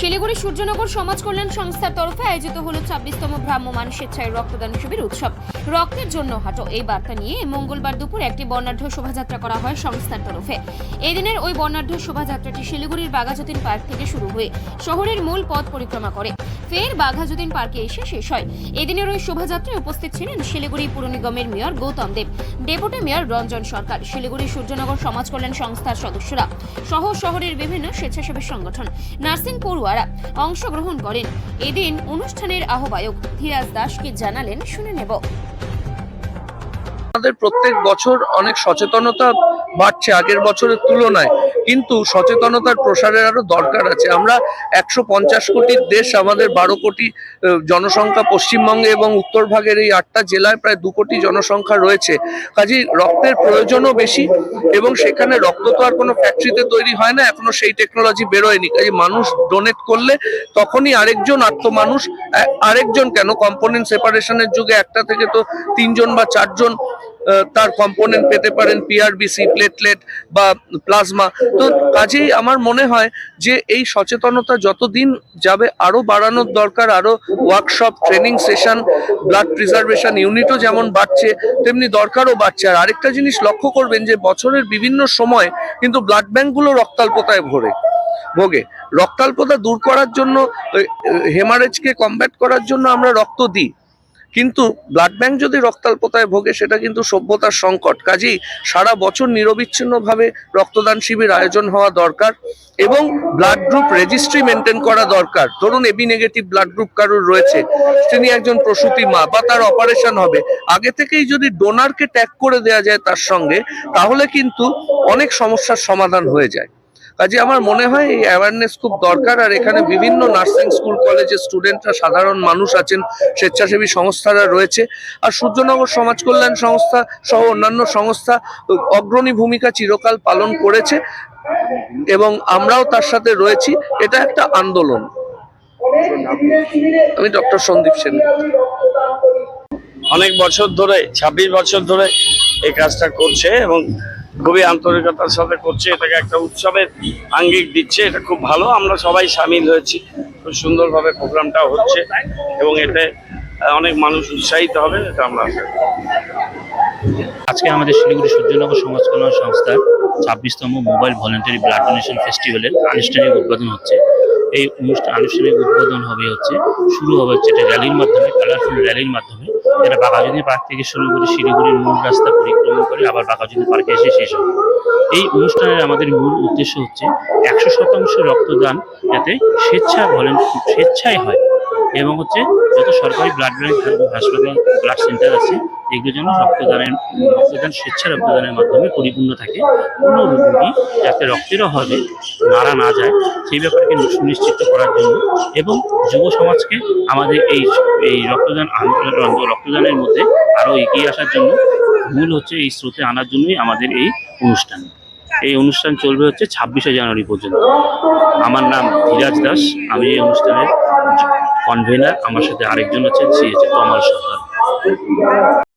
শিলিগুড়ি সূর্যনগর সমাজ কল্যাণ সংস্থার তরফে আয়োজিত হলো ছাব্বিশতম ভ্রাম্যমাণ স্বেচ্ছায় রক্তদান শিবির উৎসব। রক্তের জন্য হাঁটো, এই বার্তা নিয়ে মঙ্গলবার দুপুর একটি বর্ণাঢ্য শোভাযাত্রা করা হয় সংস্থার তরফে। এই দিনের ওই বর্ণাঢ্য শোভাযাত্রাটি শিলিগুড়ির বাঘাযতীন পার্ক থেকে শুরু হয়ে শহরের মূল পথ পরিক্রমা করে। ফের বাঘাযতীন পার্কে এসে শেষ হয়। এদিনের ওই শোভাযাত্রায় উপস্থিত ছিলেন শিলিগুড়ি পুর নিগমের mayor Gautam Deb, deputy mayor Ranjan Sarkar, Siliguri Suryanagar সমাজ কল্যাণ সংস্থার সদস্যরা সহ শহরের বিভিন্ন স্বেচ্ছাসেবী সংগঠন, নার্সিং পড়ুয়ারা অংশগ্রহণ করেন। এদিন অনুষ্ঠানের আহ্বায়ক ধীরাজ দাসকে জানালেন, শুনে নেব। আমাদের প্রত্যেক বছর অনেক সচেতনতা বাড়ছে আগের বছরের তুলনায়। কিন্তু সচেতনতার প্রসারের আরও দরকার আছে। আমরা একশো পঞ্চাশ কোটির দেশ, আমাদের বারো কোটি জনসংখ্যা পশ্চিমবঙ্গে এবং উত্তর ভাগের এই আটটা জেলায় প্রায় দু কোটি জনসংখ্যা রয়েছে। কাজেই রক্তের প্রয়োজনও বেশি এবং সেখানে রক্ত তো আর কোনো ফ্যাক্টরিতে তৈরি হয় না, এখনও সেই টেকনোলজি বেরোয়নি। কাজে মানুষ ডোনেট করলে তখনই আরেকজন আত্ম মানুষ আরেকজন কেন? কম্পোনেন্ট সেপারেশনের যুগে একটা থেকে তো তিনজন বা চারজন তার কম্পোনেন্ট পেতে পারেন পিআরবিসি প্লেটলেট বা প্লাজমা তো কাজেই আমার মনে হয় যে এই সচেতনতা যতদিন যাবে, আরও বাড়ানোর দরকার, আরও workshop training session blood preservation ইউনিটও যেমন বাড়ছে, তেমনি দরকারও বাড়ছে। আর আরেকটা জিনিস লক্ষ্য করবেন যে, বছরের বিভিন্ন সময় কিন্তু ব্লাড ব্যাঙ্কগুলো রক্তাল্পতায় ভরে, ভোগে। রক্তাল্পতা দূর করার জন্য হেমারেজকে কমব্যাট করার জন্য আমরা রক্ত দিই। কিন্তু ব্লাড ব্যাংক যদি রক্তাল্পতায় ভোগে, সেটা কিন্তু সভ্যতার সংকট। কাজেই সারা বছর নিরবিচ্ছিন্নভাবে রক্তদান শিবির আয়োজন হওয়া দরকার এবং ব্লাড গ্রুপ রেজিস্ট্রি মেনটেন করা দরকার। ধরুন এবি নেগেটিভ ব্লাড গ্রুপ কারোর রয়েছে, তিনি একজন প্রসূতি মা, বা তার অপারেশন হবে। আগে থেকেই যদি ডোনারকে ট্যাগ করে দেওয়া যায় তার সঙ্গে, তাহলে কিন্তু অনেক সমস্যার সমাধান হয়ে যায়। কাজে আমার মনে হয় এই অ্যাওয়ারনেস খুব দরকার, আর এখানে বিভিন্ন নার্সিং স্কুল কলেজের স্টুডেন্টরা সাধারণ মানুষ আছেন, স্বেচ্ছাসেবী সংস্থারা রয়েছে, আর সূর্যনগর সমাজ কল্যাণ সংস্থা সহ অন্যান্য সংস্থা অগ্রণী ভূমিকা চিরকাল পালন করেছে, এবং আমরাও তার সাথে রয়েছি, এটা একটা আন্দোলন। আমি ডক্টর সন্দীপ সেন। অনেক বছর ধরে ২৬ বছর ধরে এই কাজটা করছে, এবং খুবই আন্তরিকতার সাথে করছে, এটাকে একটা উৎসবের আঙ্গিক দিচ্ছে, এটা খুব ভালো। আমরা সবাই সামিল হয়েছি, খুব সুন্দরভাবে প্রোগ্রামটা হচ্ছে এবং এতে অনেক মানুষ উৎসাহিত হবে, এটা আমরা আজকে আমাদের শিলিগুড়ি সূর্যনগর সমাজ কল্যাণ সংস্থার ছাব্বিশতম মোবাইল ভলেন্টারি ব্লাড ডোনেশন ফেস্টিভ্যালের আনুষ্ঠানিক উদ্বোধন হচ্ছে। এই অনুষ্ঠান আনুষ্ঠানিক উদ্বোধন হবে হচ্ছে, শুরু হবে হচ্ছে এটা র্যালির মাধ্যমে, কালারফুল র্যালির মাধ্যমে। এটা বাঘাজনী পার্ক থেকে শুরু করে শিলিগুড়ির মূল রাস্তা পরিক্রমা করে আবার বাঘাজনী পার্কে এসে শেষ হবে। এই অনুষ্ঠানের আমাদের মূল উদ্দেশ্য হচ্ছে একশো শতাংশ রক্তদান যাতে স্বেচ্ছা বলেন স্বেচ্ছায় হয়। এবং হচ্ছে যত সরকারি ব্লাড ব্যাংক হাসপাতাল ব্লাড সেন্টার আছে এগুলোর জন্য রক্তদানের, রক্তদান স্বেচ্ছা রক্তদানের মাধ্যমে পরিপূর্ণ থাকে। কোনো রোগী যাতে রক্তের অভাবে মারা না যায়, সেই ব্যাপারকে সুনিশ্চিত করার জন্য এবং যুব সমাজকে আমাদের এই এই রক্তদান রক্তদানের মধ্যে আরও এগিয়ে আসার জন্য মূল হচ্ছে এই স্রোতে আনার জন্যই আমাদের এই অনুষ্ঠান। এই অনুষ্ঠান চলবে হচ্ছে ছাব্বিশে জানুয়ারি পর্যন্ত। আমার নাম ধীরাজ দাস, আমি এই অনুষ্ঠানের কনভেনার আমার সাথে আরেকজন আছেন সে হচ্ছে কমল সরকার